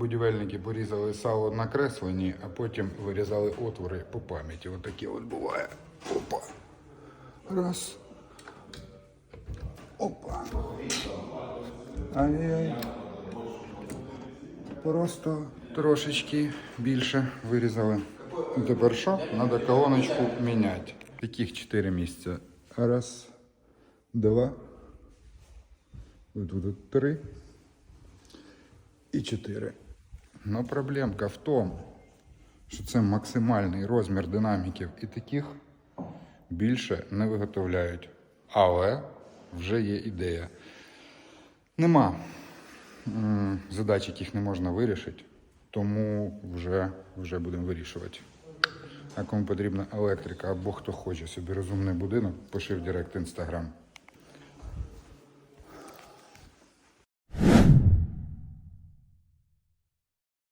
будівельники порізали сало на кресленні, а потім вирізали отвори по пам'яті. Ось таке от буває. Опа. Раз. Опа. Ай-яй. Просто трошечки більше вирізали. Тепер що? Треба колоночку міняти. Таких 4 місця. Раз, два. Тут три. І чотири. Но проблемка в тому, що це максимальний розмір динаміків і таких більше не виготовляють. Але вже є ідея. Нема задач, яких не можна вирішити, тому вже, вже будемо вирішувати. А кому потрібна електрика або хто хоче собі розумний будинок, пиши в Директ Інстаграм.